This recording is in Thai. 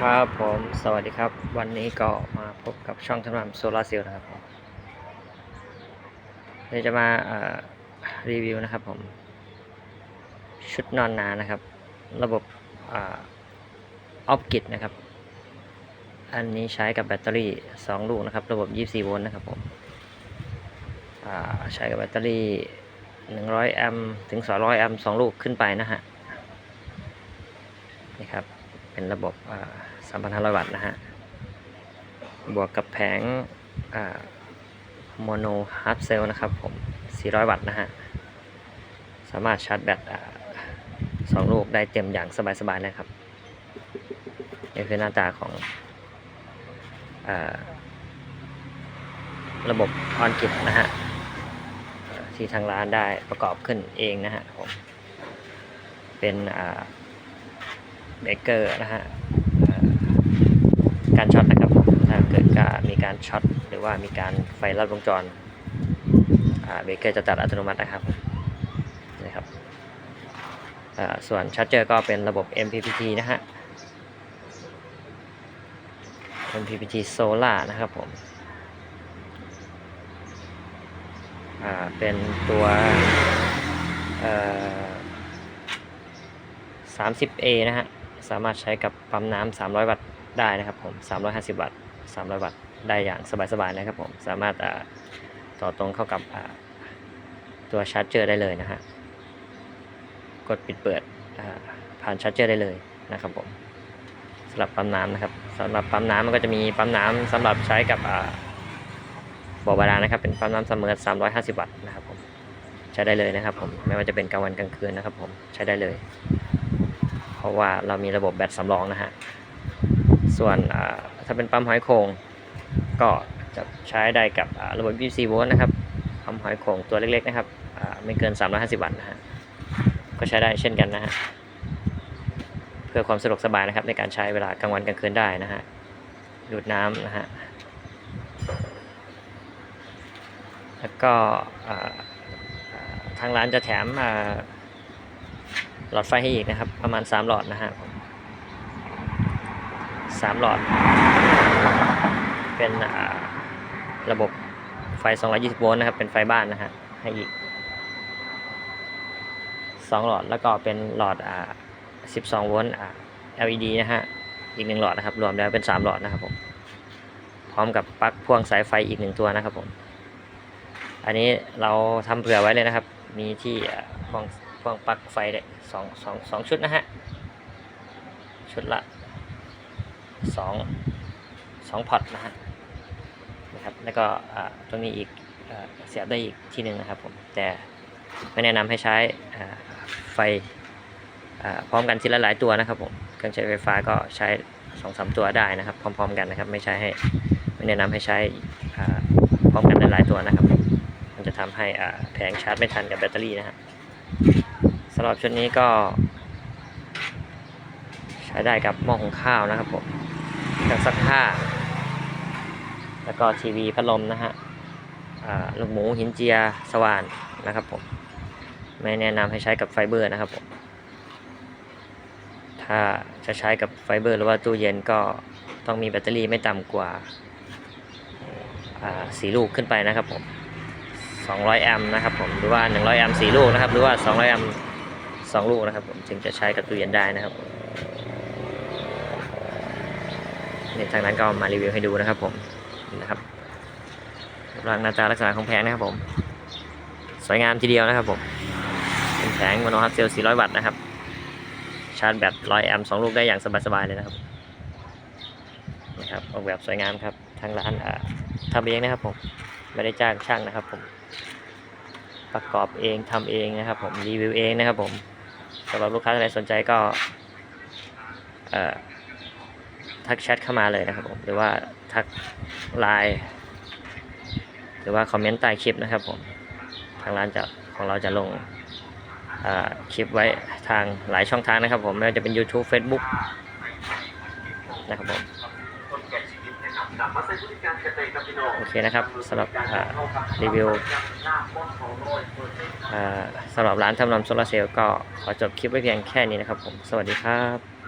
ครับผมสวัสดีครับ วันนี้ก็มาพบกับช่องทำงานโซลาร์เซลล์นะครับผมเดี๋ยวจะมารีวิวนะครับผม ชุดนอนหนานะครับ ระบบออฟกิดนะครับ อันนี้ใช้กับแบตเตอรี่ 2 ลูกนะครับ ระบบ 24 โวลต์นะครับผมใช้กับแบตเตอรี่ 100 แอมป์ถึง 200 แอมป์2ลูกขึ้นไปนะฮะนี่ครับ เป็นระบบอ่า3,500 วัตต์นะฮะ บวกกับแผงโมโนฮาร์ดเซลนะครับผม 400 วัตต์นะฮะ สามารถชาร์จแบตสองลูกได้เต็มอย่างสบายๆเลยครับ นี่คือหน้าตาของอระบบออนกิตนะฮะ ที่ทางร้านได้ประกอบขึ้นเองนะฮะผม เป็นอ่า เบเกอร์นะฮะการช็อตนะครับถ้าเกิดการมีการช็อตหรือว่ามีการไฟลัดวงจรเบเกอร์จะตัดอัตโนมัตินะครับนี่ครับส่วนชาร์จเจอร์ก็เป็นระบบ MPPT นะฮะ MPPT Solar นะครับผมเป็นตัว 30A นะฮะ สามารถใช้กับปั๊มน้ำ300 วัตต์ได้นะครับผม 350 วัตต์ 300 วัตต์ได้อย่างสบายๆนะครับผม สามารถต่อตรงเข้ากับตัวชาร์จเจอร์ได้เลยนะฮะ กดปิดเปิดผ่านชาร์จเจอร์ได้เลยนะครับผมสำหรับปั๊มน้ำนะครับสำหรับปั๊มน้ำมันก็จะมีปั๊มน้ำสำหรับใช้กับบ่อบาดาลนะครับเป็นปั๊มน้ำเสมอ350 วัตต์นะครับผมใช้ได้เลยนะครับผมไม่ว่าจะเป็นกลางวันกลางคืนนะครับผมใช้ได้เลย เพราะว่าเรามีระบบแบตสำรองนะฮะ ส่วนถ้าเป็นปั๊มหอยโขงก็จะใช้ได้กับอ่าระบบ 24 โวลต์นะครับปั๊มหอยโขงตัวเล็กๆนะครับไม่เกิน 350 วัตต์นะฮะ ก็ใช้ได้เช่นกันนะฮะ เพื่อความสะดวกสบายนะครับในการใช้เวลากลางวันกลางคืนได้นะฮะ ดูดน้ำนะฮะ แล้วก็ทางร้านจะแถมอ่า หลอดไฟให้อีกนะครับ ประมาณ 3 หลอดนะฮะสามหลอด เป็นระบบไฟ 220 โวลต์นะครับ เป็นไฟบ้านนะฮะ ให้อีก 2 หลอด แล้วก็เป็นหลอดอ่า12 โวลต์อ่า LED นะฮะ อีกหนึ่งหลอดนะครับ รวมแล้วเป็น 3 หลอดนะครับผม พร้อมกับปลั๊กพ่วงสายไฟอีกหนึ่งตัวนะครับผม อันนี้เราทำเผื่อไว้เลยนะครับ มีที่อ่าพ่วง พ่วงปลั๊กไฟได้สองสองสองชุดนะฮะ ชุดละสองสองพอตนะฮะนะครับ แล้วก็ตรงนี้อีกอเสียบได้อีกที่หนึ่งนะครับผมแต่ไม่แนะนำให้ใช้ไฟพร้อมกันทีละหลายตัวนะครับผมเครื่องใช้ไฟฟ้าก็ใช้สองสามตัวได้นะครับ พร้อม ๆ กันนะครับ ไม่ใช้ให้ไม่แนะนำให้ใช้พร้อมกันหลายๆตัวนะครับ มันจะทำให้แผงชาร์จไม่ทันกับแบตเตอรี่นะครับำหรับชุดนี้ก็ ใช้ได้กับหม้อหุงข้าวนะครับผมเครื่องซักผ้า แล้วก็ทีวีพัดลมนะฮะลูกหมูหินเจียสว่านนะครับผม ไม่แนะนำให้ใช้กับไฟเบอร์นะครับผม ถ้าจะใช้กับไฟเบอร์ หรือว่าตู้เย็นก็ต้องมีแบตเตอรี่ไม่ต่ำกว่าสี่ลูกขึ้นไปนะครับผม 200 แอมป์นะครับผม หรือว่า 100 แอมป์4ลูกนะครับ หรือว่า 200 แอมป์ 2ลูกนะครับผมจึงจะใช้กับตู้เย็นได้นะครับเนี่ยทางนั้นก็มารีวิวให้ดูนะครับผมนะครับรูปร่างหน้าตาลักษณะของแผงนะครับผม สวยงามทีเดียวนะครับผมเป็นแผงมโนฮับเซล400 วัตต์นะครับ ชาร์จแบต100 แอมป์2ลูกได้อย่างสบายๆเลยนะครับนะครับออกแบบสวยงามครับทางร้านอ่าทำเองนะครับผมไม่ได้จ้างช่างนะครับผมประกอบเองทำเองนะครับผมรีวิวเองนะครับผม สำหรับลูกค้าท่านใดสนใจก็ทักแชทเข้ามาเลยนะครับผมหรือว่าทักไลน์หรือว่าคอมเมนต์ใต้คลิปนะครับผมทางร้านจะของเราจะลงคลิปไว้ทางหลายช่องทางนะครับผมไม่ว่าจะเป็น YouTube Facebook นะครับผม โอเคนะครับสำหรับรีวิวสำหรับร้านทำนำโซลาร์เซลล์ก็ขอจบคลิปไว้เพียงแค่นี้นะครับผม สวัสดีครับ